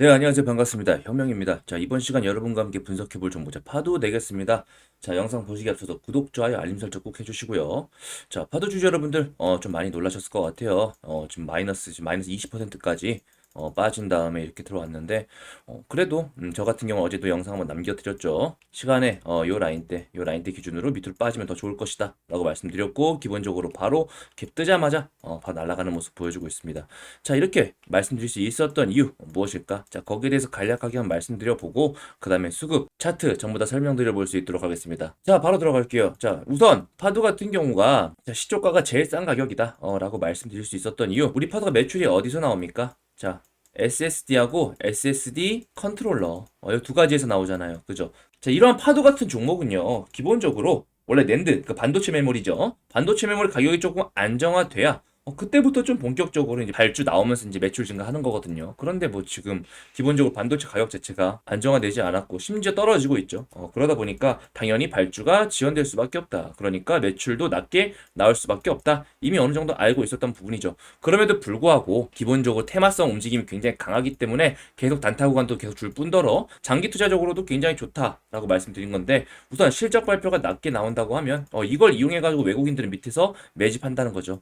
네, 안녕하세요. 반갑습니다. 현명입니다. 자, 이번 시간 여러분과 함께 분석해볼 정보자 파도 되겠습니다. 자, 영상 보시기 앞서서 구독, 좋아요, 알림 설정 꼭 해주시고요. 자, 파도 주주 여러분들, 어, 좀 많이 놀라셨을 것 같아요. 어, 지금 마이너스, 지금 마이너스 20%까지 어, 빠진 다음에 이렇게 들어왔는데, 어, 그래도, 음, 저 같은 경우 어제도 영상 한번 남겨드렸죠. 시간에, 어, 요 라인 때, 요 라인 때 기준으로 밑으로 빠지면 더 좋을 것이다. 라고 말씀드렸고, 기본적으로 바로 갭 뜨자마자, 어, 바로 날아가는 모습 보여주고 있습니다. 자, 이렇게 말씀드릴 수 있었던 이유, 무엇일까? 자, 거기에 대해서 간략하게 한번 말씀드려보고, 그 다음에 수급, 차트, 전부 다 설명드려 볼 수 있도록 하겠습니다. 자, 바로 들어갈게요. 자, 우선, 파도 같은 경우가, 자, 시초가가 제일 싼 가격이다. 어, 라고 말씀드릴 수 있었던 이유, 우리 파도가 매출이 어디서 나옵니까? 자, SSD하고 SSD 컨트롤러 어, 이두 가지에서 나오잖아요. 그죠? 자, 이러한 파도 같은 종목은요. 기본적으로 원래 낸드, 그 반도체 메모리죠. 반도체 메모리 가격이 조금 안정화돼야 어, 그때부터 좀 본격적으로 이제 발주 나오면서 이제 매출 증가하는 거거든요. 그런데 뭐 지금 기본적으로 반도체 가격 자체가 안정화되지 않았고 심지어 떨어지고 있죠. 어, 그러다 보니까 당연히 발주가 지연될 수밖에 없다. 그러니까 매출도 낮게 나올 수밖에 없다. 이미 어느 정도 알고 있었던 부분이죠. 그럼에도 불구하고 기본적으로 테마성 움직임이 굉장히 강하기 때문에 계속 단타 구간도 계속 줄 뿐더러 장기 투자적으로도 굉장히 좋다라고 말씀드린 건데 우선 실적 발표가 낮게 나온다고 하면 어, 이걸 이용해 가지고 외국인들은 밑에서 매집한다는 거죠.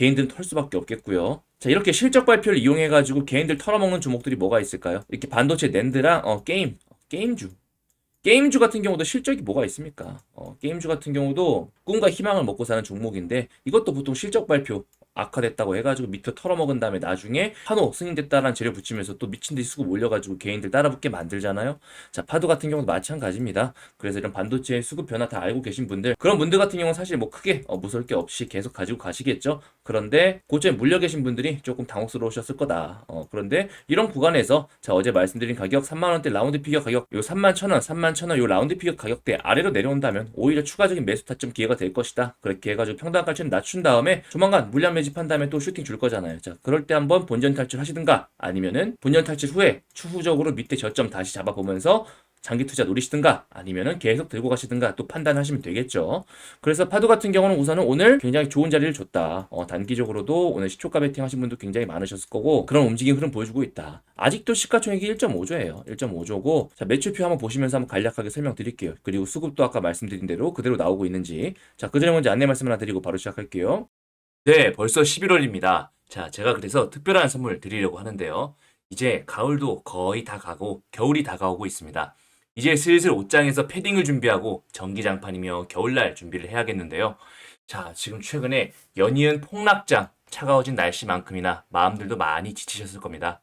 개인들은 털 수밖에 없겠고요. 자, 이렇게 실적 발표를 이용해가지고 개인들 털어먹는 종목들이 뭐가 있을까요? 이렇게 반도체 낸드랑 어, 게임, 게임주. 게임주 같은 경우도 실적이 뭐가 있습니까? 어, 게임주 같은 경우도 꿈과 희망을 먹고 사는 종목인데 이것도 보통 실적 발표 악화됐다고 해가지고 밑에 털어먹은 다음에 나중에 한호 승인됐다라는 재료 붙이면서 또 미친 듯이 수급 올려가지고 개인들 따라붙게 만들잖아요. 자, 파도 같은 경우도 마찬가지입니다. 그래서 이런 반도체 수급 변화 다 알고 계신 분들, 그런 분들 같은 경우는 사실 뭐 크게 어, 무서울 게 없이 계속 가지고 가시겠죠. 그런데 고점에 물려 계신 분들이 조금 당혹스러우셨을 거다. 어, 그런데 이런 구간에서 자, 어제 말씀드린 가격 3만 원대 라운드 피겨 가격 요 3만 1천 원, 3만 1천 원 요 라운드 피겨 가격대 아래로 내려온다면 오히려 추가적인 매수 타점 기회가 될 것이다. 그렇게 해가지고 평단 가치를 낮춘 다음에 조만간 물량 매집 한 다음에 또 슈팅 줄 거잖아요. 자, 그럴 때 한번 본전 탈출 하시든가 아니면은 본전 탈출 후에 추후적으로 밑에 저점 다시 잡아보면서 장기 투자 노리시든가 아니면은 계속 들고 가시든가 또 판단하시면 되겠죠. 그래서 파도 같은 경우는 우선은 오늘 굉장히 좋은 자리를 줬다. 어, 단기적으로도 오늘 시초가 베팅 하신 분도 굉장히 많으셨을 거고 그런 움직임 흐름 보여주고 있다. 아직도 시가총액이 1.5조예요. 1.5조고 자 매출표 한번 보시면서 한번 간략하게 설명드릴게요. 그리고 수급도 아까 말씀드린 대로 그대로 나오고 있는지 자 그 전에 먼저 안내 말씀 하나 드리고 바로 시작할게요. 네, 벌써 11월입니다. 자, 제가 그래서 특별한 선물 드리려고 하는데요. 이제 가을도 거의 다 가고 겨울이 다가오고 있습니다. 이제 슬슬 옷장에서 패딩을 준비하고 전기장판이며 겨울날 준비를 해야겠는데요. 자, 지금 최근에 연이은 폭락장, 차가워진 날씨만큼이나 마음들도 많이 지치셨을 겁니다.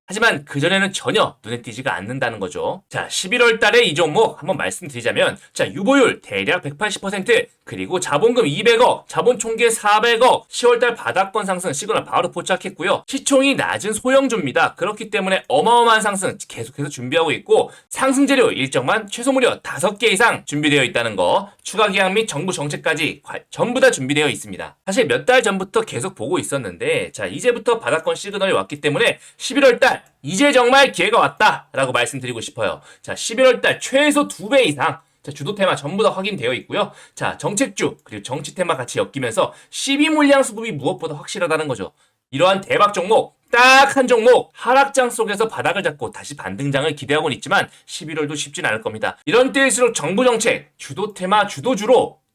하지만 그전에는 전혀 눈에 띄지가 않는다는 거죠. 자, 11월 달에 이 종목 한번 말씀드리자면, 자, 유보율 대략 180%, 그리고 자본금 200억, 자본 총계 400억, 10월 달 바닥권 상승 시그널 바로 포착했고요. 시총이 낮은 소형주입니다. 그렇기 때문에 어마어마한 상승 계속해서 준비하고 있고, 상승 재료 일정만 최소 무려 5개 이상 준비되어 있다는 거, 추가 계약 및 정부 정책까지 과- 전부 다 준비되어 있습니다. 사실 몇 달 전부터 계속 보고 있었는데, 자, 이제부터 바닥권 시그널이 왔기 때문에 11월 달 이제 정말 기회가 왔다라고 말씀드리고 싶어요. 자, 11월 달 최소 2배 이상 자, 주도 테마 전부 다 확인되어 있고요. 자, 정책주 그리고 정치 테마 같이 엮이면서 12 물량 수급이 무엇보다 확실하다는 거죠. 이러한 대박 종목 딱 한 종목 하락장 속에서 바닥을 잡고 다시 반등장을 기대하고는 있지만 11월도 쉽진 않을 겁니다. 이런 때일수록 정부 정책 주도 테마 주도주로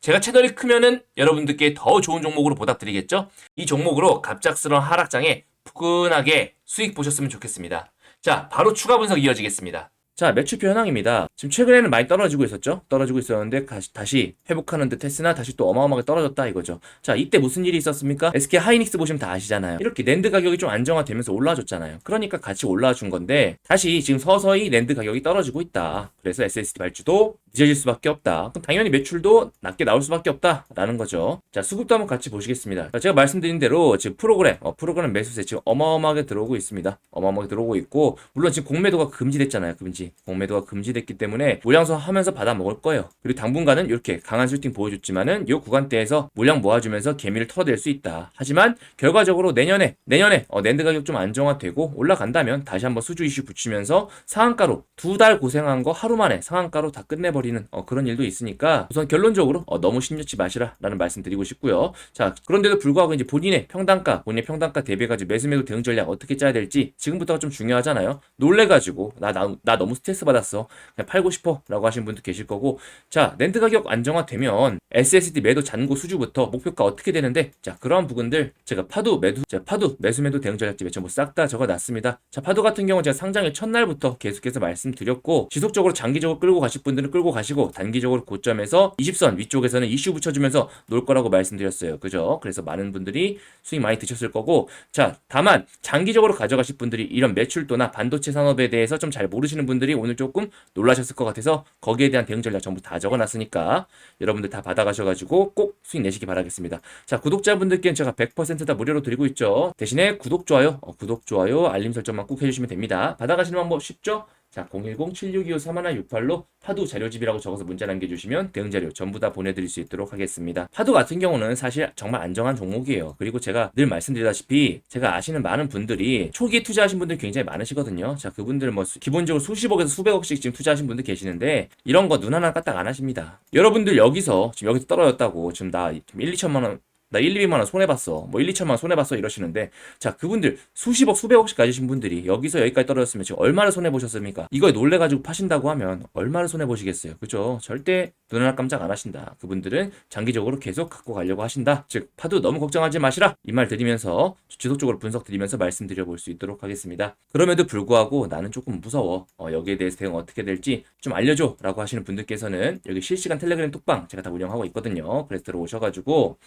제가 채널이 크면은 여러분들께 더 좋은 종목으로 보답드리겠죠? 이 종목으로 갑작스러운 하락장에 푸근하게 수익 보셨으면 좋겠습니다. 자, 바로 추가 분석 이어지겠습니다. 자, 매출표 현황입니다. 지금 최근에는 많이 떨어지고 있었죠? 떨어지고 있었는데 다시, 다시 회복하는 듯 했으나 다시 또 어마어마하게 떨어졌다 이거죠. 자, 이때 무슨 일이 있었습니까? SK 하이닉스 보시면 다 아시잖아요. 이렇게 랜드 가격이 좀 안정화되면서 올라와줬잖아요. 그러니까 같이 올라와 준 건데 다시 지금 서서히 랜드 가격이 떨어지고 있다. 그래서 SSD 발주도 늦어질 수밖에 없다. 그럼 당연히 매출도 낮게 나올 수밖에 없다라는 거죠. 자, 수급도 한번 같이 보시겠습니다. 자, 제가 말씀드린 대로 지금 프로그램, 어, 프로그램 매수세 지금 어마어마하게 들어오고 있습니다. 어마어마하게 들어오고 있고 물론 지금 공매도가 금지됐잖아요. 금지. 공매도가 금지됐기 때문에 물량소 하면서 받아 먹을 거예요. 그리고 당분간은 이렇게 강한 슈팅 보여줬지만은 이 구간대에서 물량 모아주면서 개미를 털어낼 수 있다. 하지만 결과적으로 내년에 내년에 어, 랜드 가격 좀 안정화되고 올라간다면 다시 한번 수주 이슈 붙이면서 상한가로 두 달 고생한 거 하루 만에 상한가로 다 끝내버리 는 어, 그런 일도 있으니까 우선 결론적으로 어, 너무 심려치 마시라 라는 말씀 드리고 싶고요. 자 그런데도 불구하고 이제 본인의 평단가 본인의 평단가 대비해가지고 매수매도 대응 전략 어떻게 짜야 될지 지금부터가 좀 중요하잖아요. 놀래가지고 나, 나, 나 너무 스트레스 받았어. 그냥 팔고 싶어. 라고 하시는 분도 계실 거고. 자, 랜드 가격 안정화되면 SSD 매도 잔고 수주부터 목표가 어떻게 되는데, 자, 그러한 부분들 제가 파도 매도, 자, 파도 매수 매도 대응 전략집에 전부 싹 다 적어 놨습니다. 자, 파도 같은 경우 제가 상장일 첫날부터 계속해서 말씀드렸고, 지속적으로 장기적으로 끌고 가실 분들은 끌고 가시고, 단기적으로 고점에서 20선 위쪽에서는 이슈 붙여주면서 놀 거라고 말씀드렸어요. 그죠? 그래서 많은 분들이 수익 많이 드셨을 거고, 자, 다만 장기적으로 가져가실 분들이 이런 매출도나 반도체 산업에 대해서 좀 잘 모르시는 분들이 오늘 조금 놀라셨을 것 같아서 거기에 대한 대응 전략 전부 다 적어놨으니까 여러분들 다 받아가셔가지고 꼭 수익 내시기 바라겠습니다. 자 구독자분들께는 제가 100%다 무료로 드리고 있죠. 대신에 구독 좋아요, 어, 구독 좋아요, 알림 설정만 꼭 해주시면 됩니다. 받아가시는 방법 쉽죠? 자, 010-7625-3168로 파도 자료집이라고 적어서 문자 남겨주시면 대응 자료 전부 다 보내드릴 수 있도록 하겠습니다. 파도 같은 경우는 사실 정말 안정한 종목이에요. 그리고 제가 늘 말씀드리다시피 제가 아시는 많은 분들이 초기에 투자하신 분들 굉장히 많으시거든요. 자, 그분들 뭐 수- 기본적으로 수십억에서 수백억씩 지금 투자하신 분들 계시는데 이런 거 눈 하나 까딱 안 하십니다. 여러분들 여기서 지금 여기서 떨어졌다고 지금 나 지금 1, 2천만 원 나 1, 200만 원 손해봤어. 뭐 1, 2천만 원 손해봤어. 이러시는데, 자, 그분들 수십억, 수백억씩 가지신 분들이 여기서 여기까지 떨어졌으면 지금 얼마나 손해보셨습니까? 이거에 놀래가지고 파신다고 하면 얼마나 손해보시겠어요. 그죠? 절대 눈 하나 깜짝 안 하신다. 그분들은 장기적으로 계속 갖고 가려고 하신다. 즉, 파도 너무 걱정하지 마시라. 이 말 드리면서 지속적으로 분석 드리면서 말씀드려 볼 수 있도록 하겠습니다. 그럼에도 불구하고 나는 조금 무서워. 어, 여기에 대해서 대응 어떻게 될지 좀 알려줘. 라고 하시는 분들께서는 여기 실시간 텔레그램 톡방 제가 다 운영하고 있거든요. 그래서 들어오셔가지고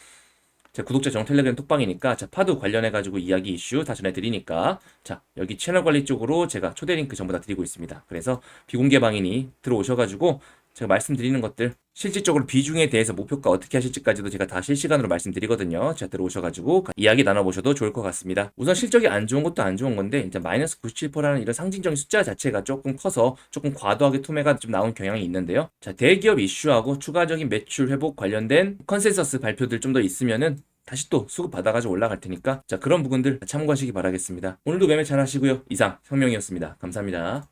제 구독자 정 텔레그램 톡방이니까 자 파도 관련해 가지고 이야기 이슈 다 전해 드리니까 자 여기 채널 관리 쪽으로 제가 초대 링크 전부 다 드리고 있습니다. 그래서 비공개 방이니 들어오셔 가지고 제가 말씀드리는 것들 실질적으로 비중에 대해서 목표가 어떻게 하실지까지도 제가 다 실시간으로 말씀드리거든요. 자 들어오셔가지고 이야기 나눠보셔도 좋을 것 같습니다. 우선 실적이 안 좋은 것도 안 좋은 건데 이제 마이너스 97%라는 이런 상징적인 숫자 자체가 조금 커서 조금 과도하게 투매가 좀 나온 경향이 있는데요. 자 대기업 이슈하고 추가적인 매출 회복 관련된 컨센서스 발표들 좀 더 있으면은 다시 또 수급 받아가지고 올라갈 테니까 자 그런 부분들 참고하시기 바라겠습니다. 오늘도 매매 잘 하시고요. 이상 성명이었습니다. 감사합니다.